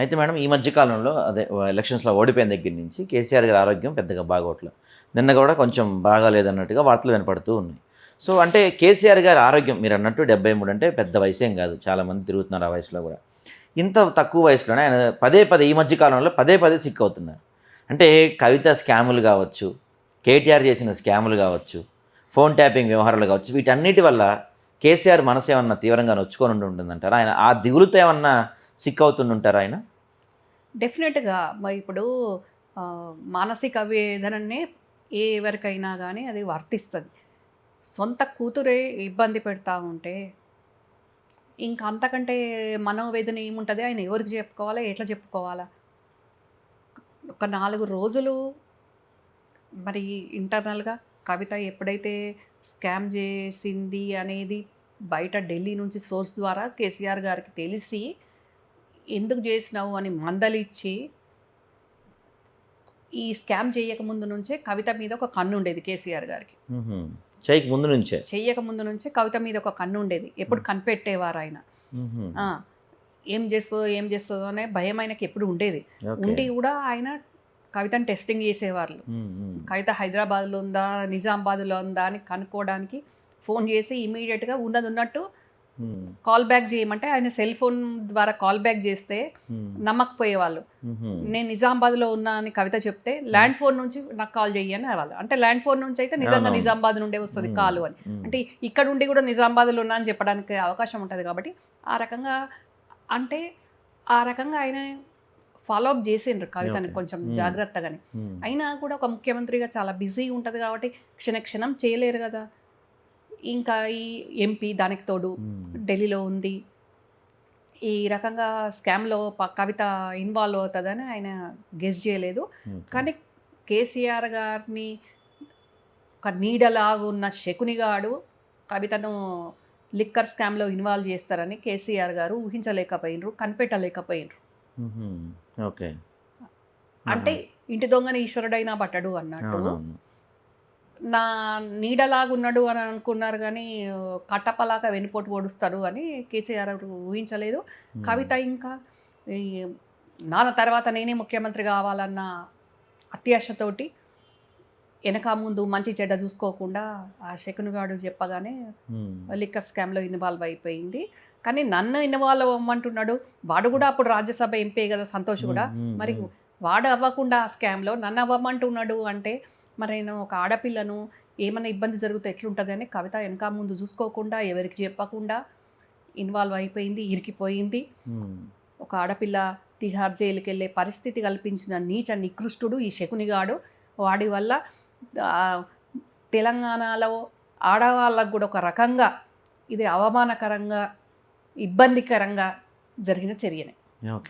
అయితే మేడం ఈ మధ్య కాలంలో అదే ఎలక్షన్స్లో ఓడిపోయిన దగ్గర నుంచి కేసీఆర్ గారి ఆరోగ్యం పెద్దగా బాగోట్లేదు. నిన్న కూడా కొంచెం బాగాలేదన్నట్టుగా వార్తలు వినపడుతూ ఉన్నాయి. సో అంటే కేసీఆర్ గారి ఆరోగ్యం మీరు అన్నట్టు డెబ్బై మూడు అంటే పెద్ద వయసేం కాదు. చాలామంది తిరుగుతున్నారు ఆ వయసులో కూడా. ఇంత తక్కువ వయసులోనే ఆయన పదే పదే ఈ మధ్య కాలంలో పదే పదే సిక్ అవుతున్నారు. అంటే కవిత స్కాములు కావచ్చు కేటీఆర్ చేసిన స్కాములు కావచ్చు ఫోన్ ట్యాపింగ్ వ్యవహారాలు కావచ్చు వీటన్నిటి వల్ల కేసీఆర్ మనసు ఏమన్నా తీవ్రంగా నొచ్చుకొని ఉంటుందంటారా? ఆయన ఆ దిగులుతో ఏమన్నా సిక్ అవుతుంటుంటారా ఆయన? డెఫినెట్గా మరి ఇప్పుడు మానసిక వేదననే ఏ ఎవరికైనా కానీ అది వర్తిస్తుంది. సొంత కూతురే ఇబ్బంది పెడతా ఉంటే ఇంకా అంతకంటే మనోవేదన ఏముంటుంది? ఆయన ఎవరికి చెప్పుకోవాలా? ఎట్లా చెప్పుకోవాలా? ఒక నాలుగు రోజులు మరి ఇంటర్నల్గా కవిత ఎప్పుడైతే స్కామ్ చేసింది అనేది బయట ఢిల్లీ నుంచి సోర్స్ ద్వారా కేసీఆర్ గారికి తెలిసి ఎందుకు చేసినావు అని మందలిచ్చి ఈ స్కామ్ చేయక ముందు నుంచే కవిత మీద ఒక కన్ను ఉండేది కేసీఆర్ గారికి. చేయక ముందు నుంచే చెయ్యక ముందు నుంచే కవిత మీద ఒక కన్ను ఉండేది ఎప్పుడు కనిపెట్టేవారు ఆయన ఏం చేస్తుందో ఏం చేస్తుందో అనే భయం ఆయనకి ఎప్పుడు ఉండేది. ఉండి కూడా ఆయన కవితను టెస్టింగ్ చేసేవాళ్ళు. కవిత హైదరాబాద్లో ఉందా నిజామాబాద్లో ఉందా అని కనుక్కోవడానికి ఫోన్ చేసి ఇమీడియట్గా ఉన్నది ఉన్నట్టు. కాల్ బ్యాక్ చేయమంటే ఆయన సెల్ ఫోన్ ద్వారా కాల్ బ్యాక్ చేస్తే మ్మ్. నమ్మకపోయేవాళ్ళు. నేను నిజామాబాద్లో ఉన్నా అని కవిత చెప్తే ల్యాండ్ ఫోన్ నుంచి నాకు కాల్ చెయ్యని అనేవాళ్ళు అంటే ల్యాండ్ ఫోన్ నుంచి అయితే నిజంగా. నిజామాబాద్ నుండే వస్తుంది. కాలు అని. అంటే ఇక్కడ ఉండి కూడా నిజామాబాద్లో ఉన్నా అని చెప్పడానికి అవకాశం ఉంటుంది కాబట్టి ఆ రకంగా అంటే ఆ రకంగా ఆయన ఫాలో అప్ చేసిండ్రు కవితని. కొంచెం. జాగ్రత్తగానే. అయినా కూడా ఒక ముఖ్యమంత్రిగా చాలా బిజీ ఉంటుంది కాబట్టి క్షణ క్షణం చేయలేరు కదా ఇంకా ఈ ఎంపీ దానికి తోడు. ఢిల్లీలో ఉంది ఈ రకంగా స్కామ్లో కవిత ఇన్వాల్వ్ అవుతుందని ఆయన గెస్ చేయలేదు. కానీ కేసీఆర్ గారిని ఒక నీడలాగా ఉన్న శకునిగాడు కవితను లిక్కర్ స్కామ్లో ఇన్వాల్వ్ చేస్తారని కేసీఆర్ గారు ఊహించలేకపోయినరు కనిపెట్టలేకపోయినరు. ఓకే అంటే ఇంటి దొంగని ఈశ్వరుడైనా పట్టడు అన్నట్టు. నా నీడలాగా ఉన్నాడు అని అనుకున్నారు కానీ కట్టపలాగా వెనుపోటు పొడుస్తాడు అని కేసీఆర్ గారు ఊహించలేదు. కవిత ఇంకా ఈ నాన్న తర్వాత నేనే ముఖ్యమంత్రి కావాలన్న అత్యాశతోటి వెనక ముందు మంచి చెడ్డ చూసుకోకుండా ఆ శకునుగాడు చెప్పగానే. లిక్కర్ స్కామ్లో ఇన్వాల్వ్ అయిపోయింది కానీ నన్ను ఇన్వాల్వ్ అవ్వమంటున్నాడు వాడు కూడా అప్పుడు రాజ్యసభ ఎంపీ కదా సంతోష్ కూడా. మరి. వాడు అవ్వకుండా ఆ స్కామ్లో నన్ను అవ్వమంటున్నాడు అంటే మరి నేను ఒక ఆడపిల్లను ఏమైనా ఇబ్బంది జరిగితే ఎట్లుంటుంది అని కవిత వెనక ముందు చూసుకోకుండా ఎవరికి చెప్పకుండా ఇన్వాల్వ్ అయిపోయింది ఇరికిపోయింది. ఒక ఆడపిల్ల తిహార్ జైలుకి వెళ్ళే పరిస్థితి కల్పించిన నీచ నికృష్టుడు ఈ శకునిగాడు. వాడి వల్ల తెలంగాణలో ఆడవాళ్ళకు కూడా ఒక రకంగా ఇది అవమానకరంగా ఇబ్బందికరంగా జరిగిన చర్యనే. ఓకే.